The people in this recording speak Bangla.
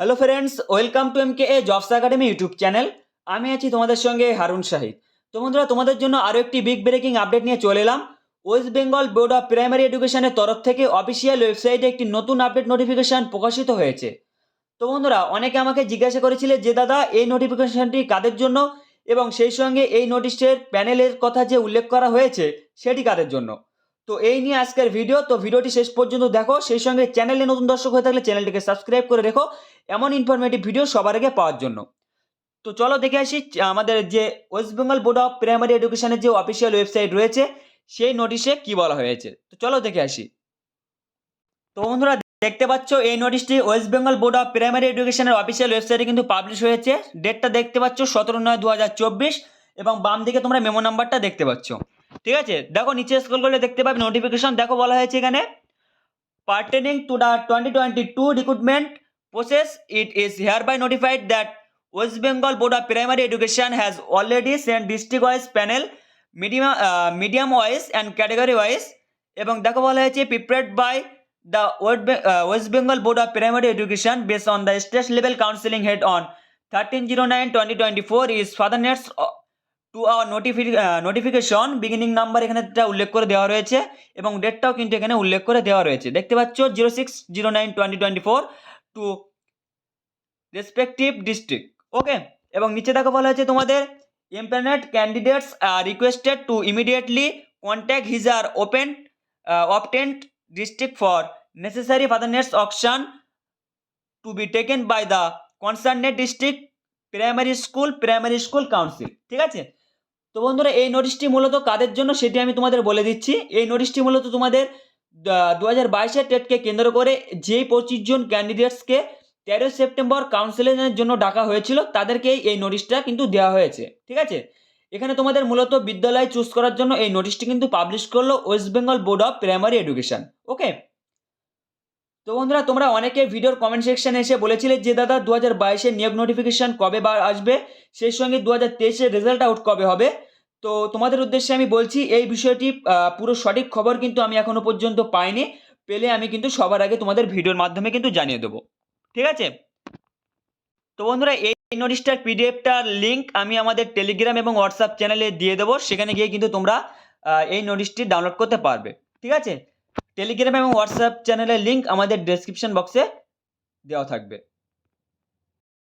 Hello friends welcome to M K A jobs academy YouTube channel আমি আছি তোমাদের সঙ্গে হারুন শাহিদ। তো বন্ধুরা, তোমাদের জন্য আরও একটি বিগ ব্রেকিং আপডেট নিয়ে চলে এলাম। West Bengal board of primary এডুকেশনের তরফ থেকে অফিসিয়াল ওয়েবসাইটে একটি নতুন আপডেট নোটিফিকেশান প্রকাশিত হয়েছে। তো বন্ধুরা, অনেকে আমাকে জিজ্ঞাসা করেছিলে যে, দাদা, এই নোটিফিকেশানটি কাদের জন্য? এবং সেই সঙ্গে এই নোটিশের প্যানেলের কথা যে উল্লেখ করা হয়েছে, সেটি কাদের জন্য? তো এই নিয়ে আজকের ভিডিও তো ভিডিওটি শেষ পর্যন্ত দেখো। সেই সঙ্গে চ্যানেলে নতুন দর্শক হয়ে থাকলে চ্যানেলটিকে সাবস্ক্রাইব করে রেখো। এমন ইনফরমেটিভ ভিডিও সবার আগে পাওয়ার জন্য। তো চলো দেখে আসি আমাদের যে West Bengal board of primary এডুকেশনের যে অফিসিয়াল ওয়েবসাইট রয়েছে, সেই নোটিশে কি বলা হয়েছে? তো চলো দেখে আসি। তো বন্ধুরা, দেখতে পাচ্ছ, এই নোটিশটি West Bengal board of primary এডুকেশনের অফিসিয়াল ওয়েবসাইটে কিন্তু পাবলিশ হয়েছে। ডেটটা দেখতে পাচ্ছ, সতেরো নয় দু এবং বাম দিকে তোমরা মেমো নাম্বারটা দেখতে পাচ্ছ। ঠিক আছে দেখো নিচে স্কল করলে দেখতে পাবে নোটিফিকেশন দেখো বলা হয়েছে এখানে pertaining to the twenty twenty two recruitment process it is hereby notified that West Bengal board of primary education has already sent district wise panel medium medium wise and category wise এবং দেখো বলা হয়েছে prepared by the West West Bengal board of primary education base on the state level counselling held on thirteen zero nine twenty twenty four is further nets to our notification beginning number এখানে উল্লেখ করে দেওয়া রয়েছে এবং ডেটটাও কিন্তু এখানে উল্লেখ করে দেওয়া রয়েছে। দেখতে পাচ্ছ zero six zero nine twenty twenty four to respective district okay এবং নিচে দেখো বলা হয়েছে তোমাদের empanelled candidates are requested to immediately contact his or open opted district for necessary furtherance action to be taken by the concerned district primary school primary school council ঠিক আছে? তো বন্ধুরা, এই নোটিশটি মূলত কাদের জন্য? সেটি আমি তোমাদের বলে দিচ্ছি। এই নোটিশটি মূলত তোমাদের দু হাজার বাইশের টেটকে কেন্দ্র করে যেই পঁচিশ জন ক্যান্ডিডেটসকে তেরোই সেপ্টেম্বর কাউন্সিলিংয়ের জন্য ডাকা হয়েছিল তাদেরকেই এই নোটিশটা কিন্তু দেওয়া হয়েছে। ঠিক আছে? এখানে তোমাদের মূলত বিদ্যালয় চুজ করার জন্য এই নোটিশটি কিন্তু পাবলিশ করল West Bengal board of primary education okay তো বন্ধুরা, তোমরা অনেকে ভিডিওর কমেন্ট সেকশনে এসে বলেছিলে যে, দাদা দু হাজার বাইশের নিয়োগ নোটিফিকেশান কবে বা আসবে? সেই সঙ্গে দু হাজার তেইশের রেজাল্ট আউট কবে হবে? তো তোমাদের উদ্দেশ্যে আমি বলছি, এই বিষয়টি পুরো সঠিক খবর কিন্তু আমি এখনও পর্যন্ত পাইনি। পেলে আমি কিন্তু সবার আগে তোমাদের ভিডিওর মাধ্যমে কিন্তু জানিয়ে দেবো। ঠিক আছে? তো বন্ধুরা, এই নোটিশটার পিডিএফটার লিঙ্ক আমি আমাদের টেলিগ্রাম এবং হোয়াটসঅ্যাপ চ্যানেলে দিয়ে দেবো। সেখানে গিয়ে কিন্তু তোমরা এই নোটিশটি ডাউনলোড করতে পারবে। ঠিক আছে? টেলিগ্রাম এবং হোয়াটসঅ্যাপ চ্যানেলের লিঙ্ক আমাদের ডেসক্রিপশন বক্সে দেওয়া থাকবে।